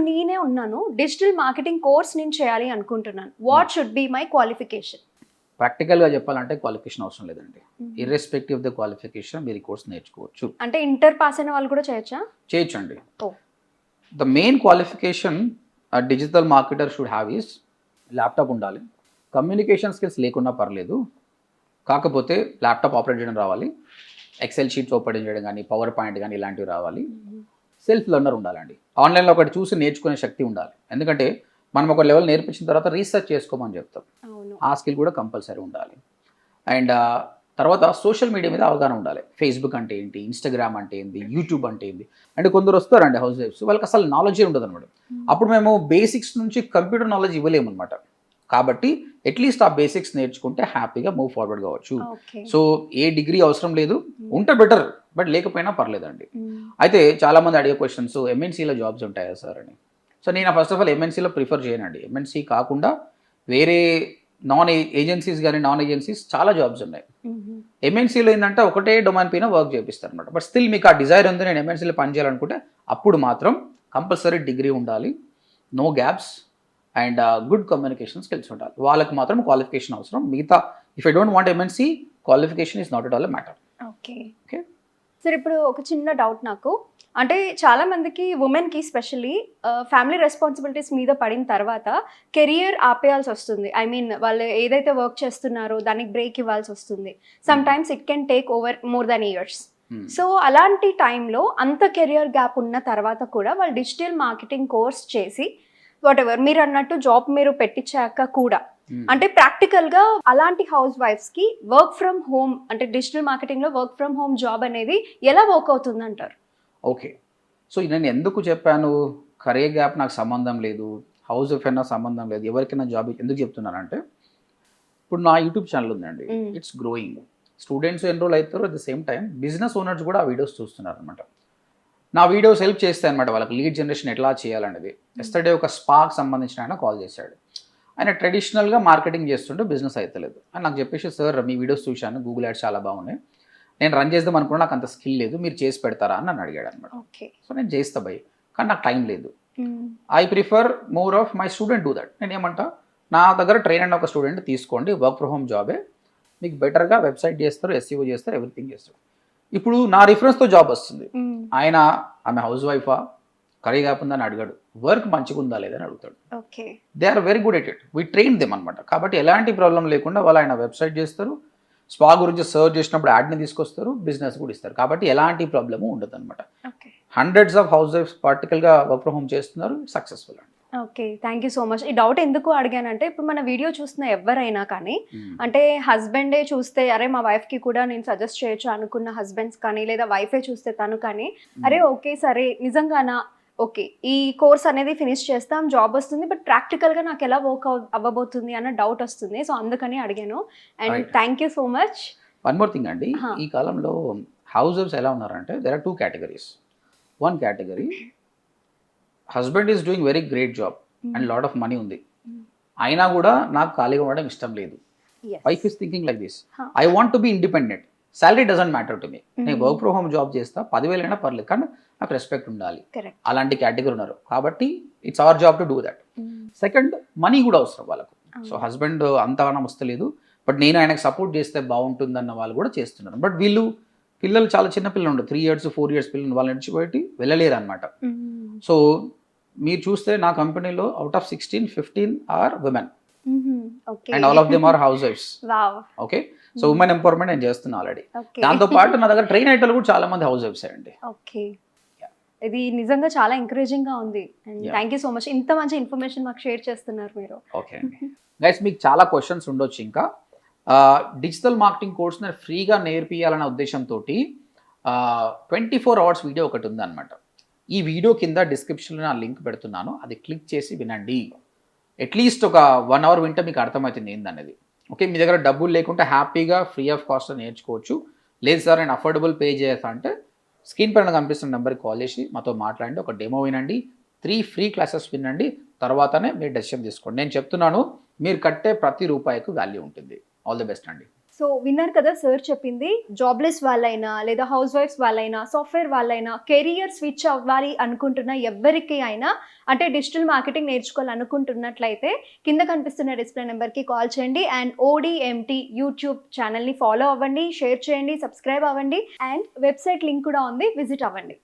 ఇప్పుడు నేనే ఉన్నాను డిజిటల్ మార్కెటింగ్ కోర్స్ నేను చేయాలి అనుకుంటున్నాను. What should be my qualification ప్రాక్టికల్గా చెప్పాలంటే క్వాలిఫికేషన్ అవసరం లేదండి. ఇర్రెస్పెక్టివ్ ఆఫ్ ద క్వాలిఫికేషన్ మీరు కోర్స్ నేర్చుకోవచ్చు. అంటే ఇంటర్ పాస్ అయిన వాళ్ళు కూడా చేయొచ్చా? చేయొచ్చండి. Oh. The main qualification digital marketer should have is laptop ఉండాలి. కమ్యూనికేషన్ స్కిల్స్ లేకున్నా పర్లేదు. కాకపోతే ల్యాప్టాప్ ఆపరేట్ చేయడం రావాలి. ఎక్సెల్ షీట్స్ ఓపెన్ చేయడం కానీ పవర్ పాయింట్ కానీ ఇలాంటివి రావాలి. సెల్ఫ్ లెర్నర్ ఉండాలండి. ఆన్లైన్లో ఒకటి చూసి నేర్చుకునే శక్తి ఉండాలి. ఎందుకంటే మనం ఒక లెవెల్ నేర్పించిన తర్వాత రీసెర్చ్ చేసుకోమని చెప్తాం. ఆ స్కిల్ కూడా కంపల్సరీ ఉండాలి. అండ్ తర్వాత సోషల్ మీడియా మీద అవగాహన ఉండాలి. ఫేస్బుక్ అంటే ఏంటి? ఇన్స్టాగ్రామ్ అంటే ఏంటి యూట్యూబ్ అంటే ఏంటి అంటే కొందరు వస్తారండి హౌస్ వైఫ్స్. వాళ్ళకి అసలు నాలెడ్జే ఉండదు అనమాట అప్పుడు మేము బేసిక్స్ నుంచి కంప్యూటర్ నాలెడ్జ్ ఇవ్వలేము అనమాట కాబట్టి అట్లీస్ట్ ఆ బేసిక్స్ నేర్చుకుంటే హ్యాపీగా మూవ్ ఫార్వర్డ్ కావచ్చు. సో ఏ డిగ్రీ అవసరం లేదు. ఉంటే బెటర్. బట్ లేకపోయినా పర్లేదండి. అయితే చాలా మంది అడిగే క్వశ్చన్స్ ఎంఎన్సీలో జాబ్స్ ఉంటాయా సార్ అని. సో నేను ఫస్ట్ ఆఫ్ ఆల్ ఎంఎన్సీలో ప్రిఫర్ చేయనండి. ఎంఎన్సీ కాకుండా వేరే నాన్ ఏజెన్సీస్ కానీ నాన్ ఏజెన్సీస్ చాలా జాబ్స్ ఉన్నాయి. ఎంఎన్సీలో ఏంటంటే ఒకటే డొమైన్ పైన వర్క్ చేపిస్తారు అనమాట బట్ స్టిల్ మీకు ఆ డిజైర్ ఉంది నేను ఎంఎన్సీలో పని చేయాలనుకుంటే అప్పుడు మాత్రం కంపల్సరీ డిగ్రీ ఉండాలి. No gaps and good communication skills ఉండాలి. వాళ్ళకి మాత్రం క్వాలిఫికేషన్ అవసరం. మిగతా if I don't want MNC qualification is not at all matter okay. Okay. Sir ఇప్పుడు ఒక చిన్న డౌట్ నాకు అంటే చాలా మందికి ఉమెన్కి స్పెషల్లీ ఫ్యామిలీ రెస్పాన్సిబిలిటీస్ మీద పడిన తర్వాత కెరియర్ ఆపేయాల్సి వస్తుంది ఐ మీన్ వాళ్ళు ఏదైతే వర్క్ చేస్తున్నారో దానికి బ్రేక్ ఇవ్వాల్సి వస్తుంది sometimes it can take over more than years. So అలాంటి టైంలో అంత కెరియర్ గ్యాప్ ఉన్న తర్వాత కూడా వాళ్ళు డిజిటల్ మార్కెటింగ్ కోర్స్ చేసి వాట్ ఎవర్ మీరు అన్నట్టు జాబ్ మీరు పెట్టించాక కూడా. అంటే ప్రాక్టికల్గా అలాంటి హౌస్ వైఫ్స్కి వర్క్ ఫ్రమ్ హోమ్ అంటే డిజిటల్ మార్కెటింగ్లో వర్క్ ఫ్రమ్ హోమ్ జాబ్ అనేది ఎలా వర్క్ అవుతుంది అంటారు ఓకే. సో నేను ఎందుకు చెప్పాను? కరియర్ గ్యాప్ నాకు సంబంధం లేదు. హౌస్ వైఫ్ అయినా సంబంధం లేదు. ఎవరికైనా జాబ్ ఎందుకు చెప్తున్నానంటే ఇప్పుడు నా యూట్యూబ్ ఛానల్ ఉందండి. ఇట్స్ గ్రోయింగ్ స్టూడెంట్స్ ఎన్రోల్ అవుతారు. At the same time business owners కూడా ఆ వీడియోస్ చూస్తున్నారు అనమాట నా వీడియోస్ హెల్ప్ చేస్తాయి అనమాట వాళ్ళకి లీడ్ జనరేషన్ ఎట్లా చేయాలనేది. ఎస్టర్డే ఒక స్పాక్ సంబంధించిన ఆయన కాల్ చేశాడు. ఆయన ట్రెడిషనల్గా మార్కెటింగ్ చేస్తుంటే బిజినెస్ అవుతలేదు అని నాకు చెప్పేసి సార్ మీ వీడియోస్ చూశాను గూగుల్ యాడ్స్ చాలా బాగున్నాయి. నేను రన్ చేద్దాం అనుకున్నా నాకు అంత స్కిల్ లేదు మీరు చేసి పెడతారా? అని నన్ను అడిగాడు అనమాట ఓకే సో నేను చేస్తా భయ్ కానీ నాకు టైం లేదు. I prefer more of my student do that నేను ఏమంటా నా దగ్గర ట్రైన్ అయిన ఒక స్టూడెంట్ తీసుకోండి వర్క్ ఫ్రమ్ హోమ్ జాబే మీకు బెటర్గా వెబ్సైట్ చేస్తారు ఎస్సీఓ చేస్తారు ఎవ్రీథింగ్ చేస్తారు. ఇప్పుడు నా రిఫరెన్స్తో జాబ్ వస్తుంది. ఆయన ఆమె హౌస్ వైఫా కరీ కాకుండా అని అడిగాడు. వర్క్ మంచిగా ఉందా లేదని అడుగుతాడు. Okay. They are very good at it we train them అనమాట కాబట్టి ఎలాంటి ప్రాబ్లం లేకుండా వాళ్ళు ఆయన వెబ్సైట్ చేస్తారు. స్పా గురించి సర్చ్ చేసినప్పుడు యాడ్ని తీసుకొస్తారు బిజినెస్ కూడా ఇస్తారు. కాబట్టి ఎలాంటి ప్రాబ్లము ఉండదు అనమాట ఓకే. హండ్రెడ్స్ ఆఫ్ హౌస్ వైఫ్స్ పార్టికల్గా వర్క్ ఫ్రమ్ హోమ్ చేస్తున్నారు సక్సెస్ఫుల్ అండి. Okay. Thank you so much ఈ డౌట్ ఎందుకు అడిగానంటే ఇప్పుడు మన వీడియో చూస్తున్న ఎవరైనా కానీ అంటే హస్బెండే చూస్తే అరే మా wife కి కూడా నేను సజెస్ట్ చేయొచ్చు అనుకున్న హస్బెండ్స్ కానీ లేదా వైఫే చూస్తే తను కానీ అరే ఓకే సరే నిజంగానా ఓకే ఈ కోర్స్ అనేది ఫినిష్ చేస్తాం జాబ్ వస్తుంది బట్ ప్రాక్టికల్గా నాకు ఎలా వర్క్ అవ్వబోతుంది అన్న డౌట్ వస్తుంది. సో అందుకని అడిగాను. And. Thank you so much. One more thing అండి. ఈ కాలంలో హౌస్ వైఫ్స్ ఎలా ఉన్నారంటే there are two categories one category husband is doing very great job and lot of money ఉంది. Mm. అయినా కూడా నాకు ఖాళీగా ఉండడం ఇష్టం లేదు. Wife is thinking like this. I want to be independent salary doesn't matter to me నేను. Work from home job చేస్తా పదివేలు అయినా పర్లేదు కానీ నాకు రెస్పెక్ట్ ఉండాలి. అలాంటి కేటగిరీ ఉన్నారు. కాబట్టి it's our job to do that second money కూడా అవసరం వాళ్ళకు. సో హస్బెండ్ అంతగానం వస్తలేదు బట్ నేను ఆయనకు సపోర్ట్ చేస్తే బాగుంటుందన్న వాళ్ళు కూడా చేస్తున్నారు. బట్ వీళ్ళు పిల్లలు చాలా చిన్న పిల్లలు ఉండరు త్రీ ఇయర్స్ ఫోర్ ఇయర్స్ పిల్లలు వాళ్ళని విడిచిపెట్టి వెళ్ళలేరు అనమాట సో మీరు చూస్తే నా కంపెనీలో out of sixteen fifteen are women and all of them are house wives okay so women empowerment నేను చేస్తున్నా ఆల్రెడీ దాంతో పాటు నా దగ్గర ట్రైన్ అయ్యేటోళ్ళు కూడా చాలా మంది హౌస్ వైఫ్స్ అండి. ఓకే ఇది నిజంగా చాలా ఎంకరేజింగ్గా ఉంది. And. Thank you so much ఇంత మంచి ఇన్ఫర్మేషన్ మాకు షేర్ చేస్తున్నారు మీరు. ఓకే అండి. గైస్ మీకు చాలా క్వశ్చన్స్ ఉండొచ్చు ఇంకా. డిజిటల్ మార్కెటింగ్ కోర్స్ నేను ఫ్రీగా నేర్పియాలనే ఉద్దేశంతో ట్వంటీ ఫోర్ అవర్స్ వీడియో ఒకటి ఉందన్నమాట. ఈ వీడియో కింద డిస్క్రిప్షన్లో నా లింక్ పెడుతున్నాను. అది క్లిక్ చేసి వినండి. అట్లీస్ట్ ఒక వన్ అవర్ వింటే మీకు అర్థమవుతుంది ఏందనేది. ఓకే మీ దగ్గర డబ్బులు లేకుంటే హ్యాపీగా ఫ్రీ ఆఫ్ కాస్ట్ నేర్చుకోవచ్చు. లేదు సార్ నేను అఫోర్డబుల్ పే చేస్తా అంటే స్క్రీన్ పైన కనిపిస్తున్న నెంబర్కి కాల్ చేసి మాతో మాట్లాడండి. ఒక డెమో వినండి. త్రీ ఫ్రీ క్లాసెస్ వినండి. తర్వాతనే మీరు డెసిషన్ తీసుకోండి. నేను చెప్తున్నాను మీరు కట్టే ప్రతి రూపాయికు వాల్యూ ఉంటుంది. ఆల్ ది బెస్ట్ అండి. సో విన్నారు కదా సార్ చెప్పింది జాబ్లెస్ వాళ్ళైనా లేదా హౌస్ వైఫ్స్ వాళ్ళైనా సాఫ్ట్వేర్ వాళ్ళైనా కెరియర్ స్విచ్ అవ్వాలి అనుకుంటున్న ఎవరికి అయినా అంటే డిజిటల్ మార్కెటింగ్ నేర్చుకోవాలనుకుంటున్నట్లయితే కింద కనిపిస్తున్న డిస్ప్లే నెంబర్కి కాల్ చేయండి అండ్ ఓడిఎంటీ యూట్యూబ్ ఛానల్ని ఫాలో అవ్వండి షేర్ చేయండి సబ్స్క్రైబ్ అవ్వండి అండ్ వెబ్సైట్ లింక్ కూడా ఉంది విజిట్ అవ్వండి.